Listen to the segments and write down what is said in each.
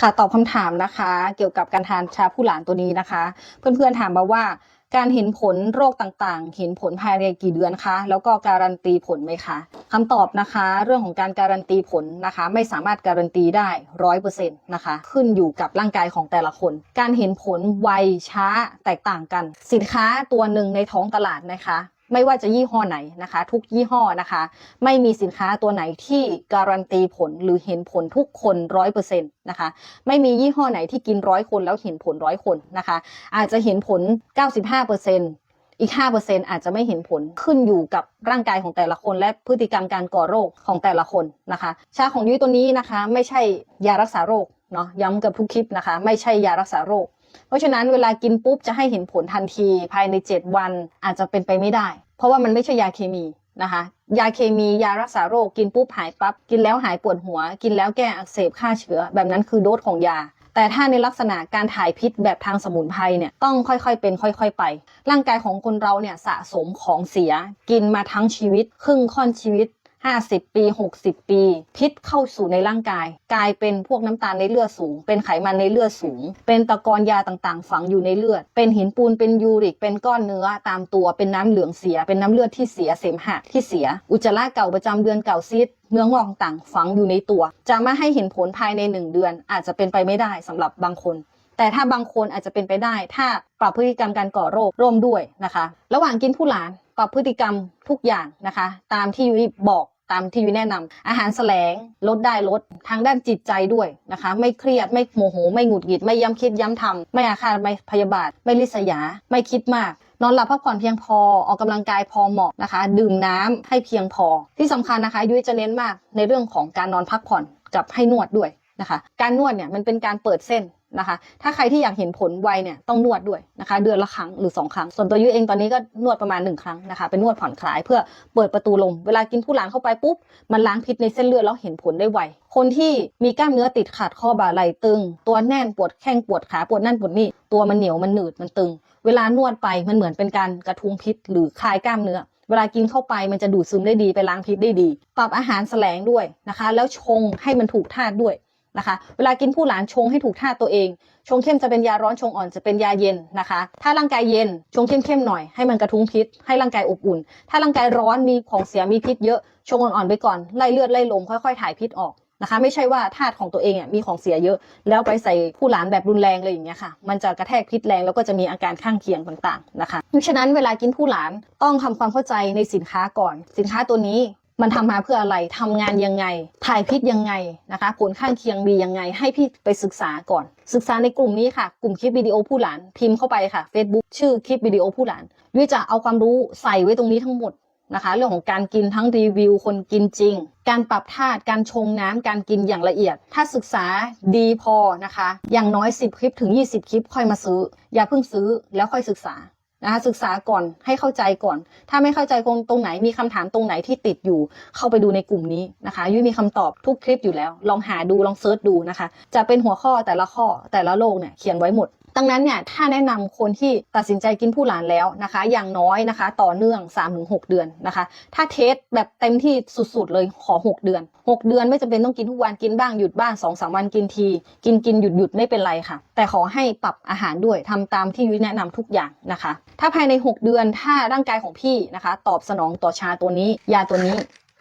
ค่ะตอบคำถามนะคะ เกี่ยวกับการทานชาผู้หลานตัวนี้นะคะ เพื่อนๆถามมาว่า การเห็นผลโรคต่างๆ เห็นผลภายในกี่เดือนคะ แล้วก็การันตีผลไหมคะคำตอบนะคะ เรื่องของการการันตีผลนะคะ ไม่สามารถการันตีได้ร้อยเปอร์เซ็นต์นะคะ ขึ้นอยู่กับร่างกายของแต่ละคน การเห็นผลไวช้าแตกต่างกัน สินค้าตัวหนึ่งในท้องตลาดนะคะ ไม่ว่าจะยี่ห้อไหนนะคะ ทุกยี่ห้อนะคะ ไม่มีสินค้าตัวไหนที่การันตีผลหรือเห็นผลทุกคนร้อยเปอร์เซ็นต์นะคะ ไม่มียี่ห้อไหนที่กินร้อยคนแล้วเห็นผลร้อยคนนะคะ อาจจะเห็นผล 95เปอร์เซ็นต์อีก 5%อาจจะไม่เห็นผลขึ้นอยู่กับร่างกายของแต่ละคน และพฤติกรรมการก่อโรคของแต่ละคนนะคะ ชาของยุ้ยตัวนี้นะคะ ไม่ใช่ยารักษาโรคเนาะย้ำกับทุกคลิปนะคะ ไม่ใช่ยารักษาโรค เพราะฉะนั้นเวลากินปุ๊บจะให้เห็นผลทันทีภายใน 7 วันอาจจะเป็นไปไม่ได้ เพราะว่ามันไม่ใช่ยาเคมีนะคะยาเคมียารักษาโรคกินปุ๊บหายปั๊บกินแล้วหายปวดหัว กินแล้วแก้อักเสบฆ่าเชื้อ แบบนั้นคือโดสของยา แต่ถ้าในลักษณะการถ่ายพิษแบบทางสมุนไพรเนี่ยต้องค่อยๆเป็นค่อยๆไป ร่างกายของคนเราเนี่ยสะสมของเสีย กินมาทั้งชีวิต ครึ่งค่อนชีวิต 50 ปี 60 ปี พิษเข้าสู่ในร่างกาย กลายเป็นพวกน้ำตาลในเลือดสูง เป็นไขมันในเลือดสูง เป็นตะกอนยาต่างๆ ฝังอยู่ในเลือด เป็นหินปูนเป็นยูริก เป็นก้อนเนื้อตามตัวเป็นน้ำเหลืองเสีย เป็นน้ำเลือดที่เสียเสมหะที่เสีย อุจจาระเก่าประจำเดือนเก่าซีดเนื้องอกต่างฝังอยู่ในตัว จะมาให้เห็นผลภายในหนึ่งเดือน อาจจะเป็นไปไม่ได้สำหรับบางคนแต่ถ้าบางคนอาจจะเป็นไปได้ ถ้าปรับพฤติกรรมการก่อโรคร่วมด้วยนะคะ ระหว่างกินผู้หลาน ปรับพฤติกรรมทุกอย่างนะคะ ตามที่ยุ้ยบอกตามที่ยุ้ยแนะนำอาหารแสลงลดได้ลดทางด้านจิตใจด้วยนะคะ ไม่เครียดไม่โมโห ไม่หงุดหงิด ไม่ย้ำคิดย้ำทำไม่อาฆาตไม่พยาบาท ไม่ริษยา ไม่คิดมากนอนหลับพักผ่อนเพียงพอออกกำลังกายพอเหมาะนะคะ ดื่มน้ำให้เพียงพอ ที่สำคัญนะคะยุ้ยจะเน้นมากในเรื่องของการนอนพักผ่อนกับให้นวดด้วยนะคะ การนวดเนี่ยมันเป็นการเปิดเส้น นะคะ ถ้าใครที่อยากเห็นผลไวเนี่ยต้องนวดด้วยนะคะ เดือนละครั้งหรือ 2 ครั้ง ส่วนตัวยุ้ยเองตอนนี้ก็นวดประมาณ 1 ครั้งนะคะ เป็นนวดผ่อนคลายเพื่อเปิดประตูลม เวลากินผู้หลานเข้าไปปุ๊บ มันล้างพิษในเส้นเลือดแล้วเห็นผลได้ไว คนที่มีกล้ามเนื้อติดขัดข้อบ่าไหล่ตึง ตัวแน่นปวดแข้งปวดขาปวดนั่นปวดนี่ ตัวมันเหนียวมันหนืดมันตึง เวลานวดไปมันเหมือนเป็นการกระทุ้งพิษ หรือคลายกล้ามเนื้อเวลากินเข้าไปมันจะดูดซึมได้ดีไปล้างพิษได้ดี ปรับอาหารแสลงด้วยนะคะ แล้วชงให้มันถูกธาตุด้วย นะคะ เวลากินผู้หลานชงให้ถูกธาตุตัวเอง ชงเข้มจะเป็นยาร้อนชงอ่อนจะเป็นยาเย็นนะคะ ถ้าร่างกายเย็นชงเข้มๆหน่อยให้มันกระทุ้งพิษ ให้ร่างกายอบอุ่น ถ้าร่างกายร้อนมีของเสียมีพิษเยอะชงอ่อนๆไปก่อนไล่เลือดไล่ลมค่อยๆถ่ายพิษออกนะคะไม่ใช่ว่าธาตุของตัวเองอะมีของเสียเยอะ แล้วไปใส่ผู้หลานแบบรุนแรงเลยอย่างเงี้ยค่ะ มันจะกระแทกพิษแรงแล้วก็จะมีอาการข้างเคียงต่างๆนะคะเพราะฉะนั้นเวลากินผู้หลานต้องทำความเข้าใจในสินค้าก่อน สินค้าตัวนี้ มันทำมาเพื่ออะไรทำงานยังไง ถ่ายพิษยังไงนะคะ ผลข้างเคียงมียังไง ให้พี่ไปศึกษาก่อน ศึกษาในกลุ่มนี้ค่ะ กลุ่มคลิปวิดีโอผู้หลาน พิมพ์เข้าไปค่ะ Facebook ชื่อคลิปวิดีโอผู้หลานยุ้ยจะเอาความรู้ใส่ไว้ตรงนี้ทั้งหมดนะคะ เรื่องของการกินทั้งรีวิว คนกินจริง การปรับธาตุการชงน้ำการกินอย่างละเอียด ถ้าศึกษาดีพอนะคะ อย่างน้อย 10 คลิปถึง 20 คลิปค่อยมาซื้อ อย่าเพิ่งซื้อแล้วค่อยศึกษา นะคะศึกษาก่อนให้เข้าใจก่อน ถ้าไม่เข้าใจตรงตรงไหนมีคำถามตรงไหนที่ติดอยู่ เข้าไปดูในกลุ่มนี้นะคะยุ้ยมีคำตอบทุกคลิปอยู่แล้ว ลองหาดูลองเซิร์ชดูนะคะ จะเป็นหัวข้อแต่ละข้อแต่ละโลกเนี่ยเขียนไว้หมด ดังนั้นเนี่ยถ้าแนะนำคนที่ตัดสินใจกินผู้หลานแล้วนะคะ อย่างน้อยนะคะ ต่อเนื่อง 3-6 เดือนนะคะ ถ้าเทสแบบเต็มที่สุดๆเลยขอ 6 เดือน 6 เดือนไม่จำเป็นต้องกินทุกวันกินบ้างหยุดบ้าง2อสวันกินที กินกินหยุดหยุดไม่เป็นไรค่ะ แต่ขอให้ปรับอาหารด้วยทำตามที่ยุ้ยแนะนำทุกอย่างนะคะ ถ้าภายใน 6 เดือนถ้าร่างกายของพี่นะคะ ตอบสนองต่อชาตัวนี้ ยาตัวนี้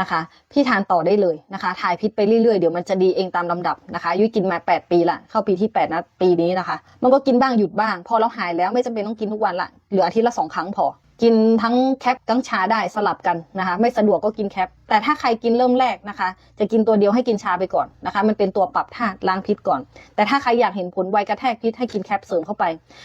นะคะ พี่ทานต่อได้เลยนะคะถ่ายพิษไปเรื่อยๆ เดี๋ยวมันจะดีเองตามลำดับนะคะยุ้ยกินมา 8 ปีละเข้าปีที่8นะปีนี้นะคะ มันก็กินบ้างหยุดบ้าง พอเราหายแล้วไม่จำเป็นต้องกินทุกวันละเหลืออาทิตย์ละสองครั้งพอ กินทั้งแคปทั้งชาได้สลับกันนะคะ ไม่สะดวกก็กินแคป แต่ถ้าใครกินเริ่มแรกนะคะ จะกินตัวเดียวให้กินชาไปก่อนนะคะ มันเป็นตัวปรับธาตุล้างพิษก่อน แต่ถ้าใครอยากเห็นผลไวกระแทกพิษให้กินแคปเสริมเข้าไป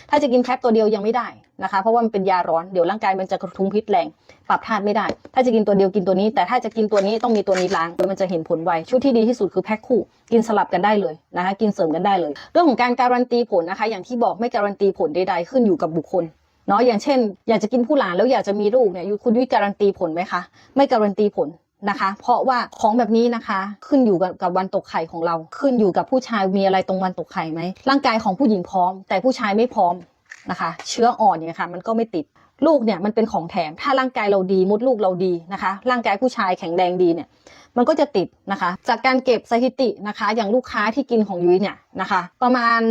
ถ้าจะกินแคปตัวเดียวยังไม่ได้นะคะ เพราะว่ามันเป็นยาร้อนเดี๋ยวร่างกายมันจะกระทุ้งพิษแรง ปรับธาตุไม่ได้ ถ้าจะกินตัวเดียวกินตัวนี้ แต่ถ้าจะกินตัวนี้ต้องมีตัวนี้ล้างมันจะเห็นผลไวชุดที่ดีที่สุดคือแพ็คคู่ กินสลับกันได้เลยนะคะ กินเสริมกันได้เลย เรื่องของการการันตีผลนะคะ อย่างที่บอกไม่การันตีผลใดๆขึ้นอยู่กับบุคคล เนาะอย่างเช่น อยากจะกินผู้หลานแล้วอยากจะมีลูกเนี่ยคุณยุ้ยการันตีผลไหมคะ ไม่การันตีผลนะคะ เพราะว่าของแบบนี้นะคะ ขึ้นอยู่กับกับวันตกไข่ของเรา ขึ้นอยู่กับผู้ชายมีอะไรตรงวันตกไข่ไหมร่างกายของผู้หญิงพร้อม แต่ผู้ชายไม่พร้อมนะคะ เชื้ออ่อนเนี่ยค่ะ มันก็ไม่ติดลูกเนี่ยมันเป็นของแถม ถ้าร่างกายเราดีมดลูกเราดีนะคะ ร่างกายผู้ชายแข็งแรงดีเนี่ย มันก็จะติดนะคะ จากการเก็บสถิตินะคะ อย่างลูกค้าที่กินของยุ้ยเนี่ยนะคะ ประมาณ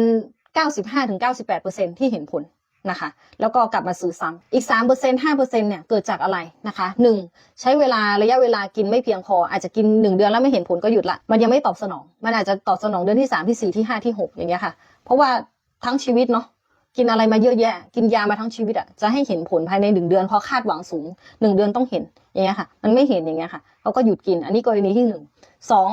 95-98%ที่เห็นผล นะคะ แล้วก็กลับมาซื้อซ้ำอีก 3% 5%เนี่ยเกิดจากอะไรนะคะ 1. ใช้เวลาระยะเวลากินไม่เพียงพอ อาจจะกิน 1 เดือนแล้วไม่เห็นผลก็หยุดละ มันยังไม่ตอบสนอง มันอาจจะตอบสนองเดือนที่ 3 ที่ 4 ที่ 5 ที่ 6 อย่างเงี้ยค่ะ เพราะว่าทั้งชีวิตเนาะกินอะไรมาเยอะแยะ กินยามาทั้งชีวิตอะจะให้เห็นผลภายในหนึ่งเดือนเพราะคาดหวังสูงหนึ่งเดือนต้องเห็นอย่างเงี้ยค่ะ มันไม่เห็นอย่างเงี้ยค่ะเขาก็หยุดกิน อันนี้กรณีที่หนึ่งสอง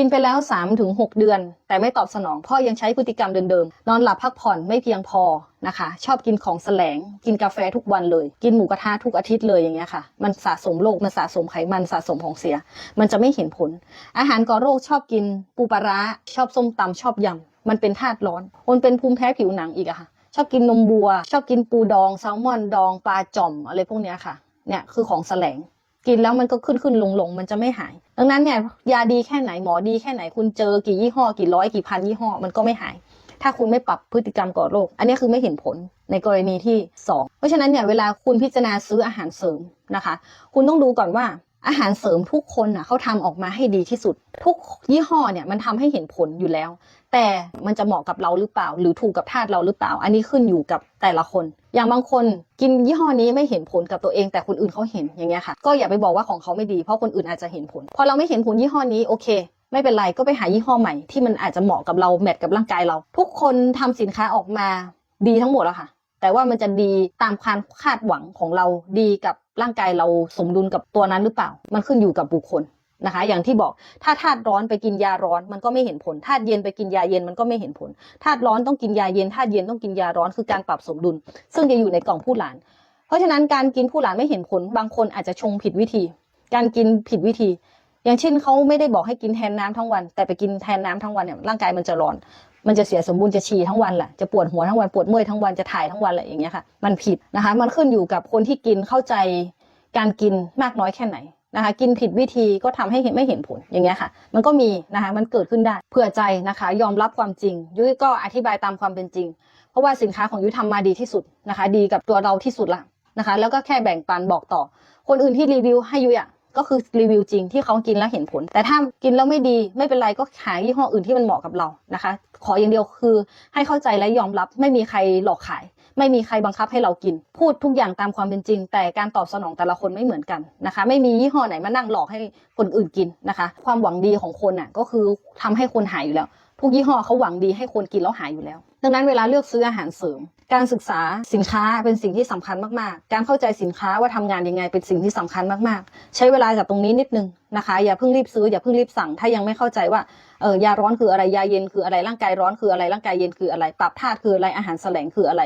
กินไปแล้วสามถึงหกเดือน แต่ไม่ตอบสนองพ่อยังใช้พฤติกรรมเดิมๆ นอนหลับพักผ่อนไม่เพียงพอนะคะ ชอบกินของแสลง กินกาแฟทุกวันเลย กินหมูกระทะทุกอาทิตย์เลยอย่างเงี้ยค่ะ มันสะสมโรคมันสะสมไขมันสะสมของเสีย มันจะไม่เห็นผล อาหารก่อโรคชอบกินปูปลาร้าชอบส้มตำชอบยำมันเป็นธาตุร้อนคนเป็นภูมิแพ้ผิวหนังอีกอะค่ะ ชอบกินนมบัว ชอบกินปูดองแซลมอนดองปลาจ่อมอะไรพวกเนี้ยค่ะเนี่ยคือของแสลง กินแล้วมันก็ขึ้นขึ้นลงลงมันจะไม่หาย ดังนั้นเนี่ยยาดีแค่ไหนหมอดีแค่ไหนคุณเจอกี่ยี่ห้อกี่ร้อยกี่พันยี่ห้อมันก็ไม่หาย ถ้าคุณไม่ปรับพฤติกรรมก่อโรค อันนี้คือไม่เห็นผลในกรณีที่ 2 เพราะฉะนั้นเนี่ยเวลาคุณพิจารณาซื้ออาหารเสริมนะคะ คุณต้องดูก่อนว่าอาหารเสริมทุกคนน่ะเขาทำออกมาให้ดีที่สุด ทุกยี่ห้อเนี่ยมันทำให้เห็นผลอยู่แล้ว แต่มันจะเหมาะกับเราหรือเปล่า หรือถูกกับธาตุเราหรือเปล่า อันนี้ขึ้นอยู่กับแต่ละคน อย่างบางคนกินยี่ห้อนี้ไม่เห็นผลกับตัวเองแต่คนอื่นเขาเห็นอย่างเงี้ยค่ะ ก็อย่าไปบอกว่าของเขาไม่ดีเพราะคนอื่นอาจจะเห็นผล พอเราไม่เห็นผลยี่ห้อนี้โอเค ไม่เป็นไรก็ไปหายี่ห้อใหม่ที่มันอาจจะเหมาะกับเราแมทกับร่างกายเรา ทุกคนทำสินค้าออกมาดีทั้งหมดแล้วค่ะ แต่ว่ามันจะดีตามความคาดหวังของเราดีกับร่างกายเราสมดุลกับตัวนั้นหรือเปล่า มันขึ้นอยู่กับบุคคล นะคะ อย่างที่บอกถ้าธาตุร้อนไปกินยาร้อนมันก็ไม่เห็นผลธาตุเย็นไปกินยาเย็นมันก็ไม่เห็นผลธาตุร้อนต้องกินยาเย็นธาตุเย็นต้องกินยาร้อนคือการปรับสมดุล ซึ่งจะอยู่ในกล่องผู้หลาน เพราะฉะนั้นการกินผู้หลานไม่เห็นผลบางคนอาจจะชงผิดวิธี การกินผิดวิธี อย่างเช่นเขาไม่ได้บอกให้กินแทนน้ำทั้งวัน แต่ไปกินแทนน้ำทั้งวันเนี่ยร่างกายมันจะร้อน มันจะเสียสมบูรณ์จะฉี่ทั้งวันแหละจะปวดหัวทั้งวันปวดเมื่อยทั้งวันจะถ่ายทั้งวันแหละอย่างเงี้ยค่ะ มันผิดนะคะ มันขึ้นอยู่กับคนที่กินเข้าใจการกินมากน้อยแค่ไหน นะคะกินผิดวิธีก็ทำให้เห็นไม่เห็นผลอย่างเงี้ยค่ะ มันก็มีนะคะมันเกิดขึ้นได้เผื่อใจนะคะ ยอมรับความจริง ยุ้ยก็อธิบายตามความเป็นจริง เพราะว่าสินค้าของยุ้ยทำมาดีที่สุดนะคะ ดีกับตัวเราที่สุดละนะคะ แล้วก็แค่แบ่งปันบอกต่อ คนอื่นที่รีวิวให้ยุ้ยอะก็คือรีวิวจริงที่เขากินแล้วเห็นผล แต่ถ้ากินแล้วไม่ดีไม่เป็นไรก็หายี่ห้ออื่นที่มันเหมาะกับเรานะคะ ขออย่างเดียวคือให้เข้าใจและยอมรับไม่มีใครหลอกขาย ไม่มีใครบังคับให้เรากิน พูดทุกอย่างตามความเป็นจริง แต่การตอบสนองแต่ละคนไม่เหมือนกันนะคะ ไม่มียี่ห้อไหนมานั่งหลอกให้คนอื่นกินนะคะ ความหวังดีของคนน่ะก็คือทำให้คนหายอยู่แล้ว ทุกยี่ห้อเขาหวังดีให้คนกินแล้วหายอยู่แล้ว ดังนั้นเวลาเลือกซื้ออาหารเสริม การศึกษาสินค้าเป็นสิ่งที่สำคัญมากๆ การเข้าใจสินค้าว่าทำงานยังไงเป็นสิ่งที่สำคัญมากๆ ใช้เวลาจากตรงนี้นิดนึงนะคะ อย่าเพิ่งรีบซื้ออย่าเพิ่งรีบสั่ง ถ้ายังไม่เข้าใจว่าเออยาร้อนคืออะไรยาเย็นคืออะไรร่างกายร้อนคืออะไรร่างกายเย็นคืออะไร ปรับธาตุคืออะไรอาหารแสลงคืออะไร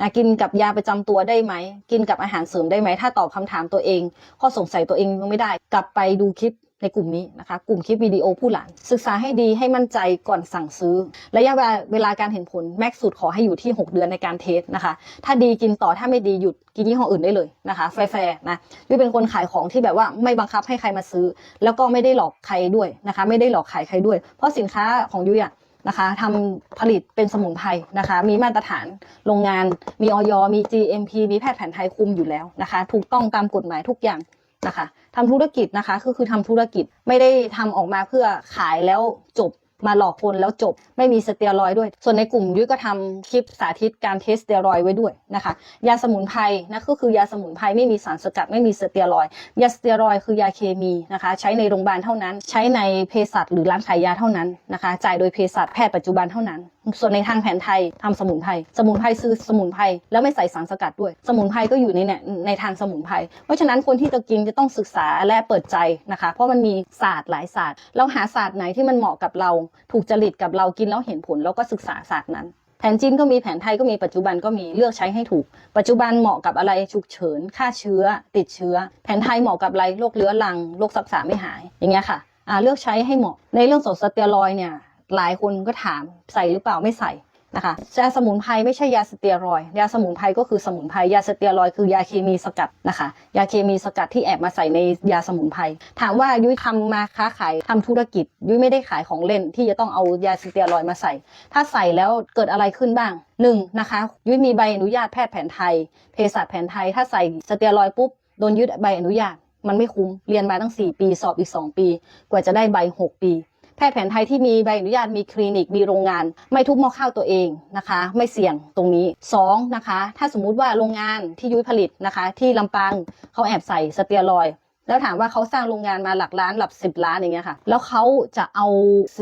นะกินกับยาประจำตัวได้ไหม กินกับอาหารเสริมได้ไหม ถ้าตอบคำถามตัวเองข้อสงสัยตัวเองยังไม่ได้ กลับไปดูคลิปในกลุ่มนี้นะคะ กลุ่มคลิปวิดีโอผู้หลาน ศึกษาให้ดีให้มั่นใจก่อนสั่งซื้อ ระยะเวลาการเห็นผลแม็กสุดขอให้อยู่ที่ 6 เดือนในการเทสนะคะ ถ้าดีกินต่อถ้าไม่ดีหยุดกินยี่ห้ออื่นได้เลยนะคะ แฟร์ๆนะยุ้ยเป็นคนขายของที่แบบว่าไม่บังคับให้ใครมาซื้อ แล้วก็ไม่ได้หลอกใครด้วยนะคะ ไม่ได้หลอกขายใครด้วย เพราะสินค้าของยุ้ยอะ นะคะทำผลิตเป็นสมุนไพรนะคะ มีมาตรฐานโรงงาน มีออยมี GMP มีแพทย์แผนไทยคุมอยู่แล้วนะคะ ถูกต้องตามกฎหมายทุกอย่างนะคะทำธุรกิจนะคะก็คือทำธุรกิจไม่ได้ทำออกมาเพื่อขายแล้วจบ มาหลอกคนแล้วจบ ไม่มีสเตียรอยด์ด้วย ส่วนในกลุ่มยุ้ยก็ทำคลิปสาธิตการเทสสเตียรอยไว้ด้วยนะคะ ยาสมุนไพรนะก็คือยาสมุนไพรไม่มีสารสกัดไม่มีสเตียรอย ยาสเตียรอยคือยาเคมีนะคะ ใช้ในโรงพยาบาลเท่านั้น ใช้ในเภสัชหรือร้านขายยาเท่านั้นนะคะ จ่ายโดยเภสัชแพทย์ปัจจุบันเท่านั้น ส่วนในทางแผนไทยทำสมุนไพรสมุนไพรซื้อสมุนไพรแล้วไม่ใส่สารสกัดด้วย สมุนไพรก็อยู่ในเนี่ยในทางสมุนไพรเพราะฉะนั้นคนที่จะกินจะต้องศึกษาและเปิดใจนะคะ เพราะมันมีศาสตร์หลายศาสตร์ เราหาศาสตร์ไหนที่มันเหมาะกับเรา ถูกจริตกับเรากินแล้วเห็นผลแล้วก็ศึกษาศาสตร์นั้นแผนจีนก็มีแผนไทยก็มีปัจจุบันก็มีเลือกใช้ให้ถูก ปัจจุบันเหมาะกับอะไรฉุกเฉินฆ่าเชื้อ ติดเชื้อ แผนไทยเหมาะกับอะไรโรคเรื้อรังโรครักษาไม่หายอย่างเงี้ยค่ะอ่าเลือกใช้ให้เหมาะในเรื่องของสเตียรอยเนี่ย หลายคนก็ถามใส่หรือเปล่าไม่ใส่นะคะยาสมุนไพรไม่ใช่ยาสเตียรอยยาสมุนไพรก็คือสมุนไพรยาสเตียรอยคือยาเคมีสกัดนะคะยาเคมีสกัดที่แอบมาใส่ในยาสมุนไพรถามว่ายุ้ยทำมาค้าขายทำธุรกิจ ยุ้ยไม่ได้ขายของเล่นที่จะต้องเอายาสเตียรอยมาใส่ ถ้าใส่แล้วเกิดอะไรขึ้นบ้างหนึ่งนะคะยุ้ยมีใบอนุญาตแพทย์แผนไทยเภสัชแผนไทย ถ้าใส่สเตียรอยปุ๊บโดนยึดใบอนุญาตมันไม่คุ้มเรียนมาตั้ง 4 ปี สอบอีก 2 ปี กว่าจะได้ใบ 6 ปี แพทย์แผนไทยที่มีใบอนุญาตมีคลินิกมีโรงงาน ไม่ทุบหม้อข้าวตัวเองนะคะ ไม่เสี่ยงตรงนี้2นะคะถ้าสมมุติว่าโรงงานที่ยุ้ยผลิตนะคะ ที่ลำปางเขาแอบใส่สเตียรอยแล้วถามว่าเขาสร้างโรงงานมาหลักล้านหลักสิบล้านอย่างเงี้ยค่ะ แล้วเขาจะเอา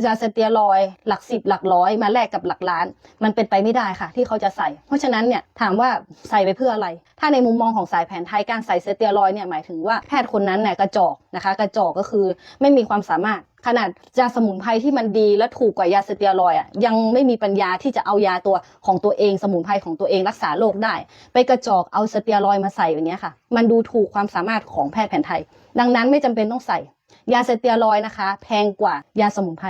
ยาสเตียรอยหลักสิบหลักร้อยมาแลกกับหลักล้าน มันเป็นไปไม่ได้ค่ะ ที่เขาจะใส่ เพราะฉะนั้นเนี่ยถามว่าใส่ไปเพื่ออะไร ถ้าในมุมมองของสายแผนไทยการใส่สเตียรอยเนี่ยหมายถึงว่าแพทย์คนนั้นเนี่ยกระจอกนะคะ กระจอกก็คือไม่มีความสามารถขนาดยาสมุนไพรที่มันดีและถูกกว่ายาสเตียรอยด์อะยังไม่มีปัญญาที่จะเอายาตัวของตัวเองสมุนไพรของตัวเองรักษาโรคได้ ไปกระจอกเอาสเตียรอยด์มาใส่อย่างเงี้ยค่ะ มันดูถูกความสามารถของแพทย์แผนไทย ดังนั้นไม่จำเป็นต้องใส่ ยาสเตียรอยด์นะคะ แพงกว่ายาสมุนไพร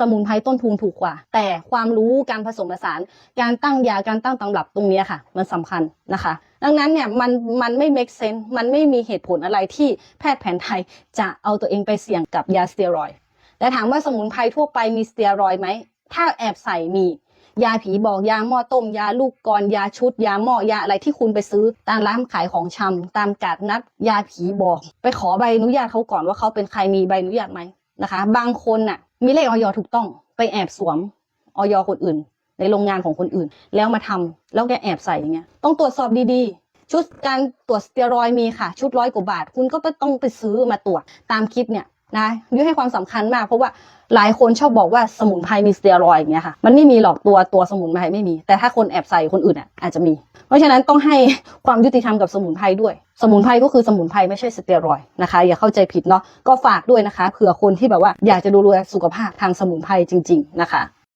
สมุนไพรต้นทุนถูกกว่า แต่ความรู้การผสมผสาน การตั้งยาการตั้งตำรับตรงนี้ค่ะ มันสำคัญนะคะ ดังนั้นเนี่ยมันมันไม่ make sense มันไม่มีเหตุผลอะไรที่แพทย์แผนไทยจะเอาตัวเองไปเสี่ยงกับยาสเตียรอยด์ แต่ถามว่าสมุนไพรทั่วไปมีสเตียรอยด์ไหม ถ้าแอบใส่มี ยาผีบอกยาหม้อต้ม ยาลูกกรยาชุด ยาหม้อยาอะไรที่คุณไปซื้อตามร้านขายของชำตามกาดนัด ยาผีบอก ไปขอใบอนุญาตเขาก่อนว่าเขาเป็นใครมีใบอนุญาตไหมนะคะ บางคนน่ะ มีเลขออยถูกต้อง ไปแอบสวมออยคนอื่น ในโรงงานของคนอื่น แล้วมาทำแล้วแกแอบใส่อย่างเงี้ยต้องตรวจสอบดีๆ ชุดการตรวจสเตียรอยด์มีค่ะ ชุดร้อยกว่าบาท คุณก็ต้องไปซื้อมาตรวจตามคลิปเนี่ย นะยุ้ยให้ความสำคัญมากเพราะว่าหลายคนชอบบอกว่าสมุนไพรมีสเตียรอย์อย่างเงี้ยค่ะมันไม่มีหรอกตัวตัวสมุนไพรไม่มี แต่ถ้าคนแอบใส่คนอื่นอะอาจจะมี เพราะฉะนั้นต้องให้ความยุติธรรมกับสมุนไพรด้วย สมุนไพรก็คือสมุนไพรไม่ใช่สเตียรอย์นะคะ อย่าเข้าใจผิดเนาะก็ฝากด้วยนะคะเผื่อคนที่แบบว่าอยากจะดูแลสุขภาพทางสมุนไพรจริง ๆ นะคะ